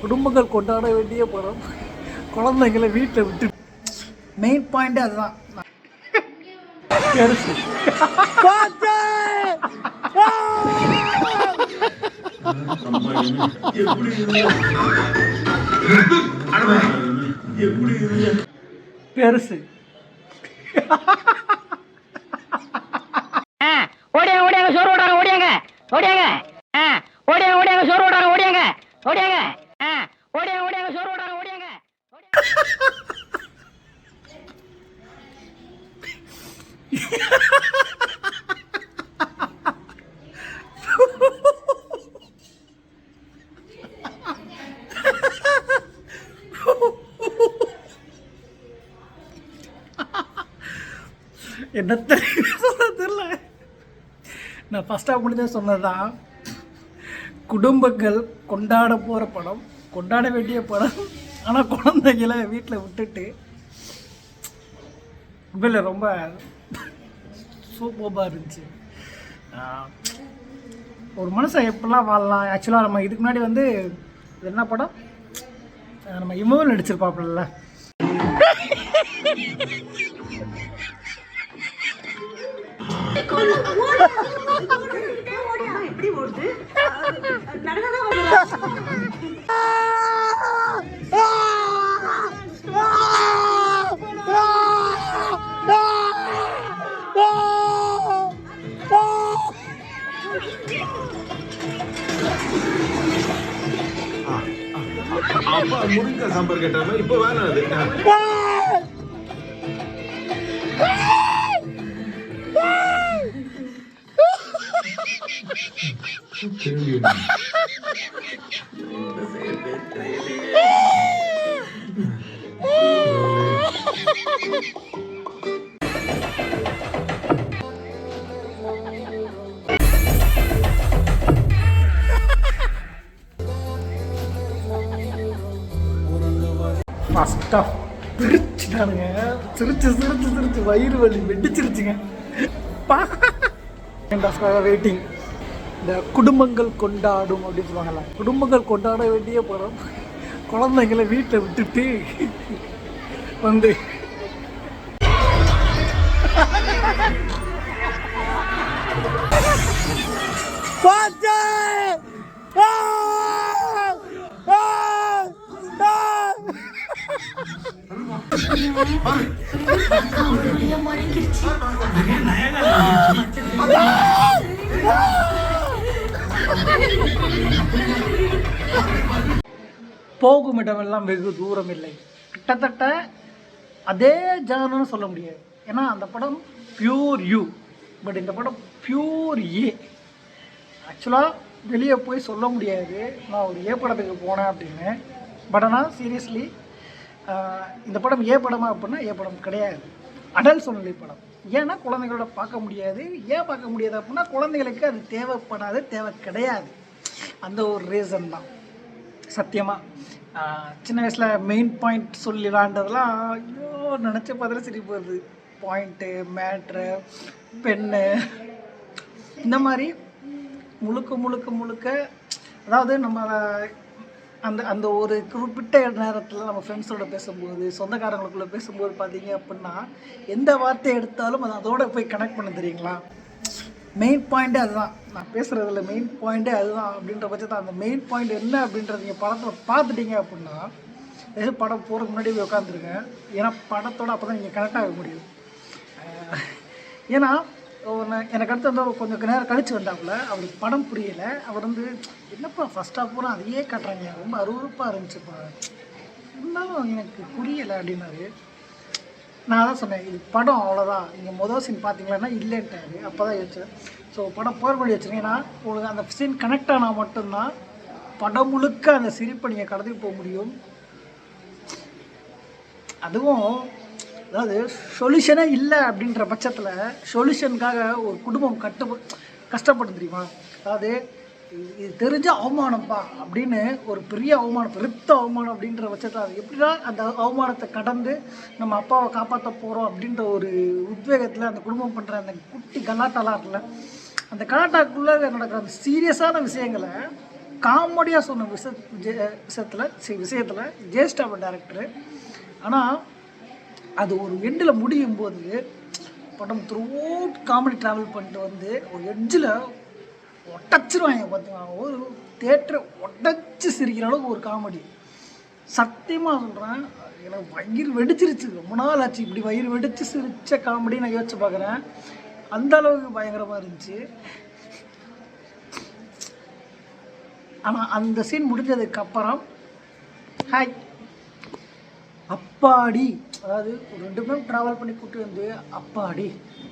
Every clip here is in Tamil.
குடும்பங்கள் கொண்டாட வேண்டிய படம் குழந்தைங்களை வீட்டில் விட்டு. மெயின் பாயிண்ட் அதுதான். பெருசு. ஓடியாங்க ஓடியாங்க சோறு ஓடாங்க ஓடியாங்க ஓடியாங்க ஆ, ஓடியாங்க ஓடியாங்க சோறு ஓடாங்க ஓடியாங்க என்ன சொல்ல தெரியல. நான் ஃபஸ்ட்டாக முடிஞ்ச சொன்னதுதான். குடும்பங்கள் கொண்டாட போகிற படம் கொண்டாட வேண்டிய படம் ஆனால் குழந்தைகளை வீட்டில் விட்டுட்டு உண்மையில ரொம்ப சூப்பராக இருந்துச்சு. ஒரு மனுஷன் எப்படிலாம் வாழலாம்? ஆக்சுவலாக நம்ம இதுக்கு முன்னாடி வந்து இது என்ன படம்? நம்ம இமோவில் நடிச்சிருப்பாப்புல எப்படி ஓடுது? நடந்ததான் சாம்பார் கேட்டாம இப்ப வேணாம் அது சிரிச்சானுங்க சிரிச்சு சிரிச்சு சிரிச்சு வயிறு வலி வெடிச்சிருச்சுங்க. வெயிட்டிங் இந்த குடும்பங்கள் கொண்டாடும் அப்படின்னு சொல்லுவாங்கல்ல குடும்பங்கள் கொண்டாட வேண்டிய படம் குழந்தைங்களை வீட்டில் விட்டுட்டு வந்து போகும் இடமெல்லாம் வெகு தூரம் இல்லை கிட்டத்தட்ட அதே ஜானன்னு சொல்ல முடியாது. ஏன்னா அந்த படம் பியூர் யூ பட் இந்த படம் பியூர் ஏ ஆக்சுவலாக வெளியே போய் சொல்ல முடியாது. நான் ஒரு ஏ படத்துக்கு போனேன் அப்படின்னு. பட் ஆனால் சீரியஸ்லி இந்த படம் ஏ படமா அப்படின்னா ஏ படம் கிடையாது. அடல் சூழ்நிலை படம். ஏன்னா குழந்தைகளோட பார்க்க முடியாது. ஏன் பார்க்க முடியாது அப்படின்னா குழந்தைகளுக்கு அது தேவைப்படாது தேவை கிடையாது. அந்த ஒரு ரீசன் தான். சத்தியமாக சின்ன வயசில் மெயின் பாயிண்ட் சொல்லிலான்றதெல்லாம் ஐயோ நினச்ச பார்த்தாலே சிரிப்பு வருது. பாயிண்ட்டு மேட்ரு பென்னு இந்த மாதிரி முழுக்க முழுக்க முழுக்க அதாவது நம்ம அந்த அந்த ஒரு குறிப்பிட்ட நேரத்தில் நம்ம ஃப்ரெண்ட்ஸோட பேசும்போது சொந்தக்காரங்களுக்குள்ள பேசும்போது பார்த்தீங்க அப்படின்னா எந்த வார்த்தை எடுத்தாலும் அது அதோட போய் கனெக்ட் பண்ண தெரியுங்களா? மெயின் பாயிண்ட்டே அதுதான். நான் பேசுகிறதுல மெயின் பாயிண்ட்டே அதுதான் அப்படின்ற பட்சத்தை அந்த மெயின் பாயிண்ட் என்ன அப்படின்றத நீங்கள் படத்தில் பார்த்துட்டீங்க அப்படின்னா ஏதோ படம் போகிறதுக்கு முன்னாடி போய் உட்காந்துருங்க ஏன்னா படத்தோடு அப்போ தான் நீங்கள் கனெக்ட் ஆக முடியும். ஏன்னா ஒரு எனக்கு அடுத்து வந்து கொஞ்சம் நேரம் கழிச்சு வந்தாப்புல அவருக்கு படம் புரியல. அவர் வந்து என்னப்பா ஃபஸ்ட் ஆஃப் பூரா அதையே காட்டுறாங்க. ரொம்ப அருவருப்பாக இருந்துச்சுப்பா. இருந்தாலும் எனக்கு புரியலை அப்படின்னாரு. நான் தான் சொன்னேன் இது படம் அவ்வளோதான் நீங்கள் மொதல் சீன் பார்த்தீங்களன்னா இல்லைன்ட்டாரு. அப்போ தான் யோசிச்சேன். ஸோ படம் போர் பண்ணி வச்சுருங்கன்னா உங்களுக்கு அந்த சீன் கனெக்ட் ஆனால் மட்டும்தான் படம் முழுக்க அந்த சிரிப்பை நீங்கள் கடத்தி போக முடியும். அதுவும் அதாவது சொல்யூஷனே இல்லை அப்படின்ற பட்சத்தில் சொல்யூஷனுக்காக ஒரு குடும்பம் கட்டு கஷ்டப்படும் தெரியுமா? அதாவது இது- தெரிஞ்ச அவமானம்ப்பா அப்படின்னு ஒரு பெரிய அவமானம் பெருத்த அவமானம் அப்படின்ற பட்சத்தில் அது எப்படின்னா அந்த அவமானத்தை கடந்து நம்ம அப்பாவை காப்பாற்ற போகிறோம் அப்படின்ற ஒரு உத்வேகத்தில் அந்த குடும்பம் பண்ணுற அந்த குட்டி கலாட்டாலாம் இருக்குல்ல அந்த கலாட்டாக்குள்ளே நடக்கிற அந்த சீரியஸான விஷயங்களை காமெடியாக சொன்ன விஷ விஷயத்தில் விஷயத்தில் ஜேஷ்டாப டேரக்டரு ஆனால் அது ஒரு எண்டில் முடியும் போது படம் த்ரூ காமெடி ட்ராவல் பண்ணிட்டு வந்து ஒரு எட்ஜில் ஒட்டச்சிருவாங்க பார்த்தீங்களா ஒரு தேட்டரை ஒட்டச்சு சிரிக்கிற அளவுக்கு ஒரு காமெடி சத்தியமாக சொல்கிறேன் எனக்கு வயிறு வெடிச்சிருச்சு. ரொம்ப நாள் ஆச்சு இப்படி வயிறு வெடிச்சு சிரித்த காமெடி நான் யோசிச்சு பார்க்குறேன் அந்த அளவுக்கு பயங்கரமாக இருந்துச்சு. ஆனால் அந்த சீன் முடிஞ்சதுக்கப்புறம் ஹாய் அப்பாடி. அதாவது ஒரு ரெண்டு பேரும் ட்ராவல் பண்ணி கூப்பிட்டு வந்து அப்பாடி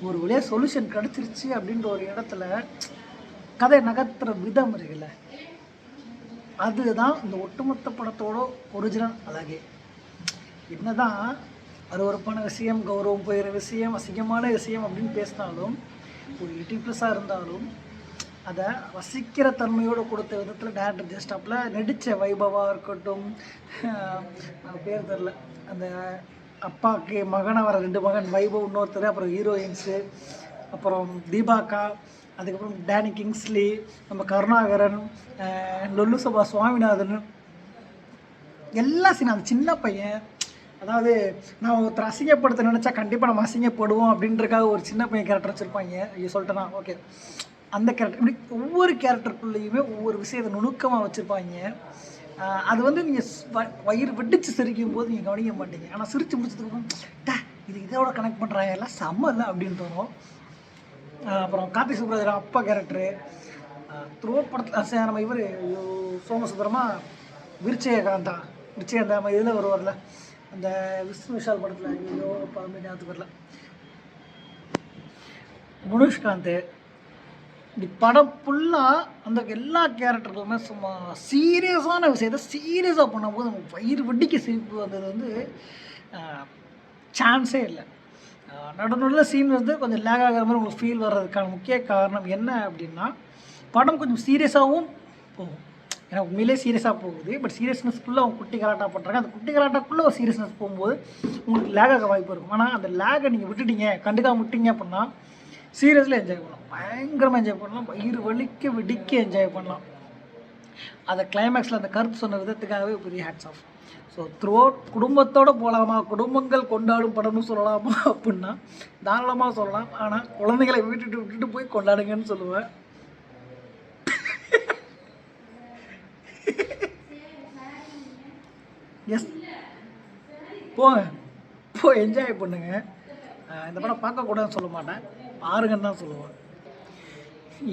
ஒரு வழியாக சொல்யூஷன் கிடச்சிருச்சு அப்படின்ற ஒரு இடத்துல கதை நகர்த்துற விதம் இருக்குல்ல. அதுதான் இந்த ஒட்டுமொத்த படத்தோட ஒரிஜினல் அழகே. என்னதான் அருவறுப்பான விஷயம் கௌரவம் போயிற விஷயம் அசிங்கமான விஷயம் அப்படின்னு பேசினாலும் ஒரு எயிட்டி ப்ளஸ்ஸாக இருந்தாலும் அதை ரசிக்கிற தன்மையோடு கொடுத்த விதத்தில் டேரக்டர் ஜெஸ்டாப்பில் நடித்த வைபவாக இருக்கட்டும் பேர் தெரில அந்த அப்பாவுக்கு மகன் வர ரெண்டு மகன் வைபவ் இன்னொருத்தர் அப்புறம் ஹீரோயின்ஸு அப்புறம் தீபாக்கா அதுக்கப்புறம் டேனி கிங்ஸ்லி நம்ம கருணாகரன் லொல்லு சபா சுவாமிநாதன். எல்லா சீனும் அந்த சின்ன பையன் அதாவது நான் ஒருத்தர் அசிங்கப்படுத்த நினச்சா கண்டிப்பாக நம்ம அசிங்கப்படுவோம் அப்படின்றக்காக ஒரு சின்ன பையன் கேரக்டர் வச்சுருப்பாங்க. ஐயோ சொல்லிட்டேனா? ஓகே அந்த கேரக்டர் இப்படி ஒவ்வொரு கேரக்டருக்குள்ளேயுமே ஒவ்வொரு விஷயத்தை நுணுக்கமாக வச்சுருப்பாங்க. அது வந்து நீங்கள் வயிறு வெடிச்சு சிரிக்கும் போது நீங்கள் கவனிக்க மாட்டீங்க. ஆனால் சிரித்து முடிச்சதுக்கப்புறம் டே இது இதோட கனெக்ட் பண்ணுறாங்க எல்லாம் செம்ம இல்லை? அப்படின்னு தோணும். அப்புறம் கார்த்திக் சுப்ராஜ் அப்பா கேரக்டரு த்ரோ படத்தில் நம்ம இவர் சோமசுந்தரமா விருச்சயகாந்தா விருச்சயகாந்தா நம்ம இதில் வருவார்ல அந்த விஷ்ணு விஷால் படத்தில் ஐயோ பழமை ஞாபகத்துக்கு வரல. முனுஷ்காந்த் இந்த படம் ஃபுல்லாக அந்த எல்லா கேரக்டர்களுமே சும்மா சீரியஸான விஷயத்தை சீரியஸாக பண்ணும்போது நம்ம வயிறு வெடிக்க சிரிப்பு வந்தது வந்து சான்ஸே இல்லை. நடுநடுல சீன் வந்து கொஞ்சம் லேக் ஆகிற மாதிரி உங்களுக்கு ஃபீல் வர்றதுக்கான முக்கிய காரணம் என்ன அப்படின்னா படம் கொஞ்சம் சீரியஸாகவும் போகும். ஏன்னா உண்மையிலே சீரியஸாக போகுது பட் சீரியஸ்னஸ்க்குள்ளே அவங்க குட்டி கலாட்டா பண்ணுறாங்க அந்த குட்டி கலாட்டாக்குள்ளே ஒரு சீரியஸ்னஸ் போகும்போது உங்களுக்கு லேக் ஆக வாய்ப்பு இருக்கும். ஆனால் அந்த லேகை நீங்கள் விட்டுட்டீங்க கண்டுக்காம விட்டீங்க அப்படின்னா சீரியஸில் என்ஜாய் பண்ணலாம். பயங்கரமாக என்ஜாய் பண்ணலாம். வயிறு வலிக்க வெடிக்க என்ஜாய் பண்ணலாம். அதை கிளைமேக்ஸில் அந்த கருத்து சொன்ன விதத்துக்காகவே பெரிய ஹேட்ஸ் ஆஃப் ஸோ த்ரூ குடும்பத்தோடு போகலாமா குடும்பங்கள் கொண்டாடும் படம்னு சொல்லலாமா அப்படின்னா தாராளமாக சொல்லலாம். ஆனால் குழந்தைகளை விட்டுட்டு விட்டுட்டு போய் கொண்டாடுங்கன்னு சொல்லுவேன். எஸ் போங்க. போ என்ஜாய் பண்ணுங்க. இந்த படம் பார்க்கக்கூடாதுன்னு சொல்ல மாட்டேன். பாருங்கன்னு தான் சொல்லுவாங்க.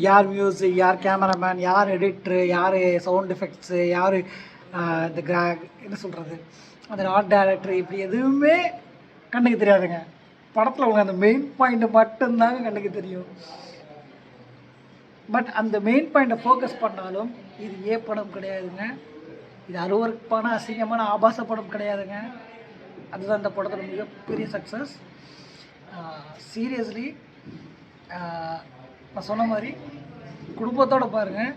யார் மியூசிக் யார் கேமராமேன் யார் எடிட்ரு யார் சவுண்ட் எஃபெக்ட்ஸு யார் இந்த கிரா என்ன சொல்கிறது அந்த ஆர்ட் டைரக்டர் இப்படி எதுவுமே கண்ணுக்கு தெரியாதுங்க. படத்தில் அவங்க அந்த மெயின் பாயிண்ட்டை மட்டும்தாங்க கண்ணுக்கு தெரியும். பட் அந்த மெயின் பாயிண்ட்டை ஃபோக்கஸ் பண்ணாலும் இது ஏ படம் கிடையாதுங்க. இது அருவருப்பான அசிங்கமான ஆபாச படம் கிடையாதுங்க. அதுதான் அந்த படத்தோட மிகப்பெரிய சக்ஸஸ் சீரியஸ்லி நான் சொன்ன மாதிரி குடும்பத்தோடு பாருங்கள்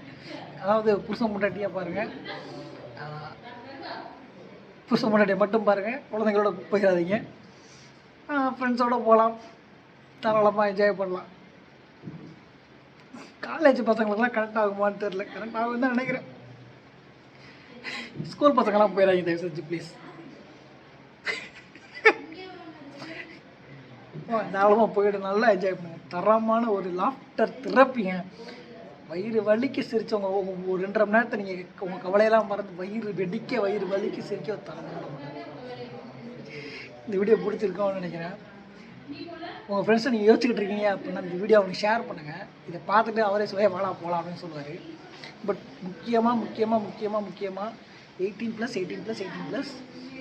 அதாவது புருஷன் முட்டாட்டியாக பாருங்கள் புருஷன் முட்டாட்டியை மட்டும் பாருங்கள் குழந்தைங்களோட போயிடாதீங்க. ஃப்ரெண்ட்ஸோடு போகலாம் தாராளமாக என்ஜாய் பண்ணலாம். காலேஜ் பசங்களுக்குலாம் கரெக்ட் ஆகுமான்னு தெரில கரெக்ட் ஆகும் தான் நினைக்கிறேன். ஸ்கூல் பசங்களாம் போயிடாதீங்க தயவு செஞ்சு ப்ளீஸ் தாராளமாக போயிட்டு நல்லா என்ஜாய் பண்ணுங்க. தரமான ஒரு லாஃப்டர் திறப்பிங்க வயிறு வலிக்க சிரிச்சவங்க ஒரு ரெண்டரை மணி நேரத்தை நீங்கள் உங்கள் கவலையெல்லாம் மறந்து வயிறு வெடிக்க வயிறு வலிக்க சிரிக்க தரமான இந்த வீடியோ பிடிச்சிருக்கோம்னு நினைக்கிறேன். உங்கள் ஃப்ரெண்ட்ஸை நீங்கள் யோசிச்சுக்கிட்டு இருக்கீங்க அப்படின்னா இந்த வீடியோ அவனுக்கு ஷேர் பண்ணுங்கள் இதை பார்த்துட்டு அவரே சொல்லி வாழா போகலாம் அப்படின்னு சொல்லுவார். பட் முக்கியமாக முக்கியமாக முக்கியமாக முக்கியமாக eighteen plus eighteen plus eighteen plus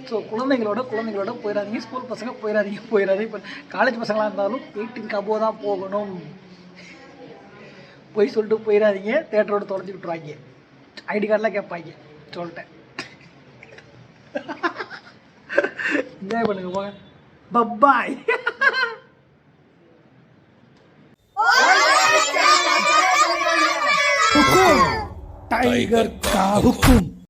so குழந்தைங்களோட குழந்தைங்களோட போயிடாதீங்க ஸ்கூல் பசங்க போயிடாதீங்க போயிடாதீங்க இப்போ காலேஜ் பசங்களாக இருந்தாலும் எயிட்டீன் கபோ தான் போகணும். போய் சொல்லிட்டு போயிடாதீங்க தேட்டரோடு தொலைஞ்சி விட்ருவாங்க ஐடி கார்டெலாம் கேட்பாங்க. சொல்லிட்டேன். என்ஜாய் பண்ணுங்க போங்க. பப்பாய் டைகர் கா